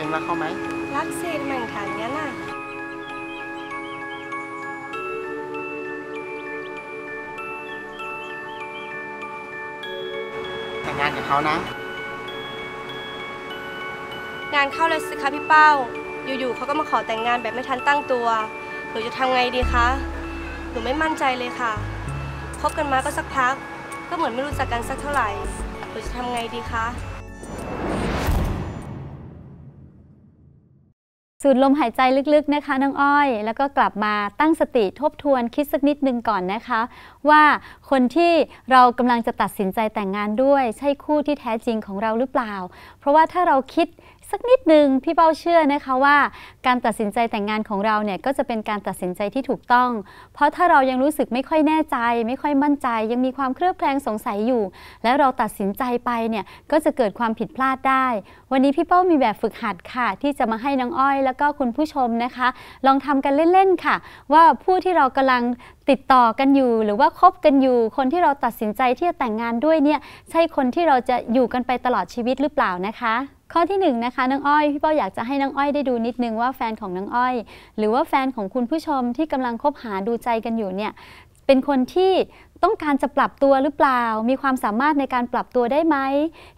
เองรักเขาไหม รักสิทำไมถึงถามอย่างนั้นน่ะ แต่งงานกับเขานะ งานเข้าเลยสิคะพี่เป้า อยู่ๆเขาก็มาขอแต่งงานแบบไม่ทันตั้งตัว หนูจะทำไงดีคะ หนูไม่มั่นใจเลยค่ะ คบกันมาก็สักพัก ก็เหมือนไม่รู้จักกันสักเท่าไหร่ หนูจะทำไงดีคะ สูดลมหายใจลึกๆนะคะน้องอ้อย แล้วก็กลับมาตั้งสติทบทวนคิดสักนิดนึงก่อนนะคะ ว่าคนที่เรากำลังจะตัดสินใจแต่งงานด้วย ใช่คู่ที่แท้จริงของเราหรือเปล่า เพราะว่าถ้าเราคิด สักนิดหนึ่งพี่เป้าเชื่อนะคะว่า การตัดสินใจแต่งงานของเราเนี่ยก็จะเป็นการตัดสินใจที่ถูกต้อง เพราะถ้าเรายังรู้สึกไม่ค่อยแน่ใจ ไม่ค่อยมั่นใจ ยังมีความเครือบแคลงสงสัยอยู่ แล้วเราตัดสินใจไปเนี่ยก็จะเกิดความผิดพลาดได้ วันนี้พี่เป้ามีแบบฝึกหัดค่ะ ที่จะมาให้น้องอ้อย แล้วก็คุณผู้ชมนะคะ ลองทำกันเล่นๆค่ะ ว่าผู้ที่เรากำลัง ติดต่อกันอยู่หรือว่าคบกันอยู่ คนที่เราตัดสินใจที่จะแต่งงานด้วยเนี่ยใช่คนที่เราจะอยู่กันไปตลอดชีวิตหรือเปล่านะคะ ข้อที่หนึ่งนะคะน้องอ้อยพี่เป้าอยากจะให้น้องอ้อยได้ดูนิดนึงว่าแฟนของน้องอ้อย หรือว่าแฟนของคุณผู้ชมที่กำลังคบหาดูใจกันอยู่เนี่ยเป็นคนที่ ต้องการจะปรับตัวหรือเปล่า มีความสามารถในการปรับตัวได้ไหม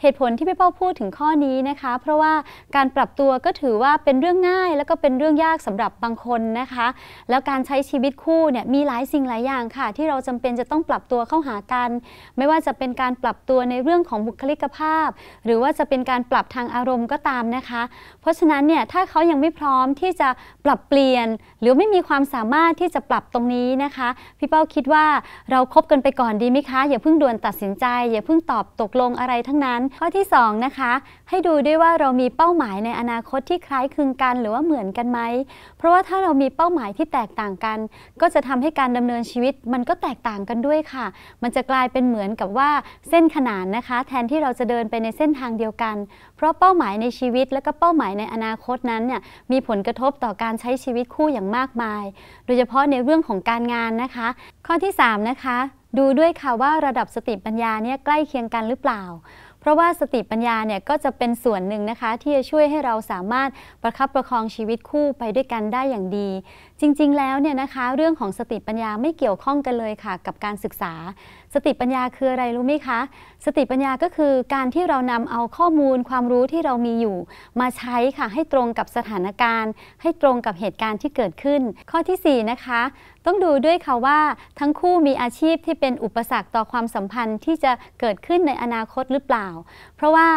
เหตุผลที่พี่เป้าพูดถึงข้อนี้นะคะ เพราะว่าการปรับตัวก็ถือว่าเป็นเรื่องง่าย แล้วก็เป็นเรื่องยากสำหรับบางคนนะคะ แล้วการใช้ชีวิตคู่เนี่ยมีหลายสิ่งหลายอย่างค่ะ ที่เราจำเป็นจะต้องปรับตัวเข้าหากัน ไม่ว่าจะเป็นการปรับตัวในเรื่องของบุคลิกภาพ หรือว่าจะเป็นการปรับทางอารมณ์ก็ตามนะคะ เพราะฉะนั้นเนี่ยถ้าเขายังไม่พร้อมที่จะปรับเปลี่ยน หรือไม่มีความสามารถที่จะปรับตรงนี้นะคะ พี่เป้าคิดว่าเราครบกันไปก่อนดีไหมคะ อย่าเพิ่งด่วนตัดสินใจ อย่าเพิ่งตอบตกลงอะไรทั้งนั้น ข้อที่สองนะคะ ให้ดูด้วยว่าเรามีเป้าหมายในอนาคตที่คล้ายคลึงกันหรือว่าเหมือนกันไหม เพราะว่าถ้าเรามีเป้าหมายที่แตกต่างกัน ก็จะทำให้การดำเนินชีวิต มันก็แตกต่างกันด้วยค่ะ มันจะกลายเป็นเหมือนกับว่าเส้นขนานนะคะ แทนที่เราจะเดินไปในเส้นทางเดียวกัน เพราะเป้าหมายในชีวิต และก็เป้าหมายในอนาคตนั้นเนี่ยมีผลกระทบต่อการใช้ชีวิตคู่อย่างมากมาย โดยเฉพาะในเรื่องของการงานนะคะ ข้อที่ 3 นะคะ ดูด้วยค่ะว่าระดับสติปัญญาเนี่ยใกล้เคียงกันหรือเปล่า เพราะว่าสติปัญญาเนี่ยก็จะเป็นส่วนหนึ่งนะคะ ที่จะช่วยให้เราสามารถประคับประคองชีวิตคู่ไปด้วยกันได้อย่างดี จริง ๆ แล้วเนี่ยนะคะ เรื่องของสติปัญญาไม่เกี่ยวข้องกันเลยค่ะ กับการศึกษา สติปัญญาคืออะไรรู้ไหมคะ สติปัญญาก็คือการที่เรานำเอาข้อมูลความรู้ที่เรามีอยู่ มาใช้ค่ะให้ตรงกับสถานการณ์ ให้ตรงกับเหตุการณ์ที่เกิดขึ้น ข้อทีสี่4นะคะต้องดูด้วยค่ะว่าทั้งคู่มีอาชีพที่เป็นอุปสรรคต่อความสัมพันธ์ที่จะเกิดขึ้นในอนาคตหรือเปล่าเพราะว่า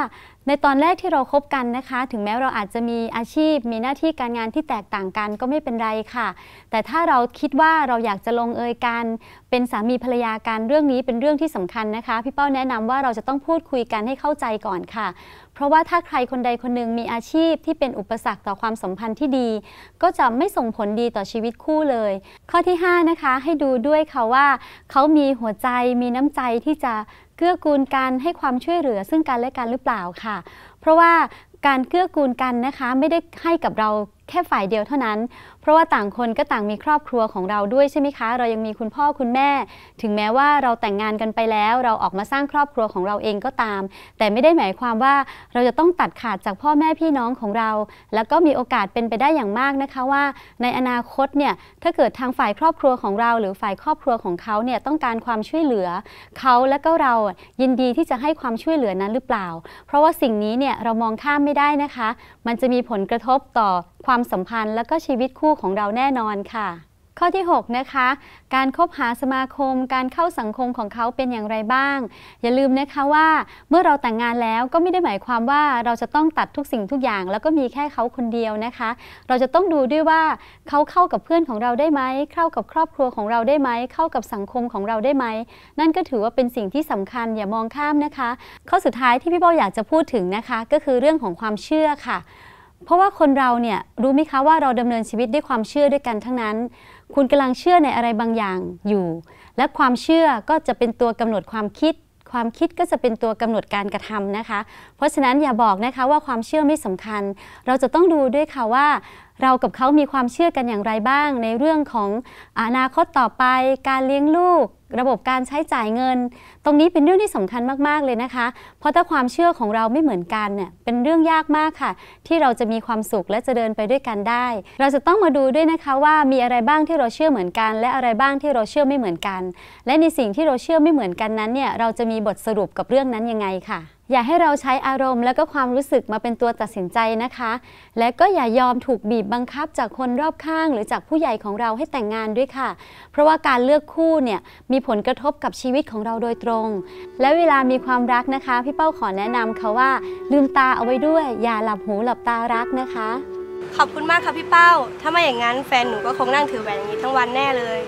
ในตอนแรกที่เราคบกันนะคะ ถึงแม้เราอาจจะมีอาชีพ มีหน้าที่การงานที่แตกต่างกันก็ไม่เป็นไรค่ะ แต่ถ้าเราคิดว่าเราอยากจะลงเอยกันเป็นสามีภรรยากันเรื่องนี้เป็นเรื่องที่สำคัญนะคะ พี่เป้าแนะนำว่าเราจะต้องพูดคุยกันให้เข้าใจก่อนค่ะ เพราะว่าถ้าใครคนใดคนหนึ่งมีอาชีพที่เป็นอุปสรรคต่อความสัมพันธ์ที่ดี ก็จะไม่ส่งผลดีต่อชีวิตคู่เลย ข้อที่ 5 นะคะ ให้ดูด้วยค่ะว่า เขามีหัวใจมีน้ำใจที่จะ เกื้อกูลกันให้ความช่วยเหลือซึ่งกันและกันหรือเปล่าค่ะ เพราะว่าการเกื้อกูลกันนะคะไม่ได้ให้กับเรา แค่ฝ่ายเดียวเท่านั้น เพราะว่าต่างคนก็ต่างมีครอบครัวของเราด้วยใช่ไหมคะ เรายังมีคุณพ่อคุณแม่ ถึงแม้ว่าเราแต่งงานกันไปแล้ว เราออกมาสร้างครอบครัวของเราเองก็ตาม แต่ไม่ได้หมายความว่าเราจะต้องตัดขาดจากพ่อแม่พี่น้องของเรา แล้วก็มีโอกาสเป็นไปได้อย่างมากนะคะว่า ในอนาคตเนี่ยถ้าเกิดทางฝ่ายครอบครัวของเรา หรือฝ่ายครอบครัวของเขาเนี่ยต้องการความช่วยเหลือเขาและก็เรายินดีที่จะให้ความช่วยเหลือนั้นหรือเปล่า เพราะว่าสิ่งนี้เนี่ยเรามองข้ามไม่ได้นะคะ มันจะมีผลกระทบต่อ ความสัมพันธ์และก็ชีวิตคู่ของเราแน่นอนค่ะ ข้อที่ 6 นะคะ การคบหาสมาคม การเข้าสังคมของเขาเป็นอย่างไรบ้าง อย่าลืมนะคะว่าเมื่อเราแต่งงานแล้วก็ไม่ได้หมายความว่าเราจะต้องตัดทุกสิ่งทุกอย่าง แล้วก็มีแค่เขาคนเดียวนะคะ เราจะต้องดูด้วยว่าเขาเข้ากับเพื่อนของเราได้ไหมเข้ากับครอบครัวของเราได้ไหมเข้ากับสังคมของเราได้ไหมนั่นก็ถือว่าเป็นสิ่งที่สำคัญอย่ามองข้ามนะคะ ข้อสุดท้ายที่พี่โบอยากจะพูดถึงนะคะ ก็คือเรื่องของความเชื่อค่ะ เพราะว่าคนเราเนี่ยรู้ไหมคะว่าเราดำเนินชีวิตด้วยความเชื่อด้วยกันทั้งนั้น คุณกำลังเชื่อในอะไรบางอย่างอยู่ และความเชื่อก็จะเป็นตัวกำหนดความคิด ความคิดก็จะเป็นตัวกำหนดการกระทำนะคะ เพราะฉะนั้นอย่าบอกนะคะว่าความเชื่อไม่สำคัญ เราจะต้องดูด้วยค่ะว่า เรากับเขามีความเชื่อกันอย่างไรบ้าง ในเรื่องของอนาคตต่อไป การเลี้ยงลูก ระบบการใช้จ่ายเงิน ตรงนี้เป็นเรื่องที่สำคัญมาก ๆ เลยนะคะ เพราะถ้าความเชื่อของเราไม่เหมือนกันเนี่ยเป็นเรื่องยากมากค่ะ ที่เราจะมีความสุขและจะเดินไปด้วยกันได้ เราจะต้องมาดูด้วยนะคะว่ามีอะไรบ้างที่เราเชื่อเหมือนกัน และอะไรบ้างที่เราเชื่อไม่เหมือนกัน และในสิ่งที่เราเชื่อไม่เหมือนกันนั้นเนี่ยเราจะมีบทสรุปกับเรื่องนั้นยังไงค่ะ อย่าให้เราใช้อารมณ์และก็ความรู้สึกมาเป็นตัวตัดสินใจนะคะ และก็อย่ายอมถูกบีบบังคับจากคนรอบข้าง หรือจากผู้ใหญ่ของเราให้แต่งงานด้วยค่ะ เพราะว่าการเลือกคู่เนี่ยมีผลกระทบกับชีวิตของเราโดยตรง และเวลามีความรักนะคะ พี่เป้าขอแนะนำค่ะว่า ลืมตาเอาไว้ด้วย อย่าหลับหูหลับตารักนะคะ ขอบคุณมากค่ะพี่เป้า ถ้าไม่อย่างนั้นแฟนหนูก็คงนั่งถือแหวนอย่างนี้ทั้งวันแน่เลย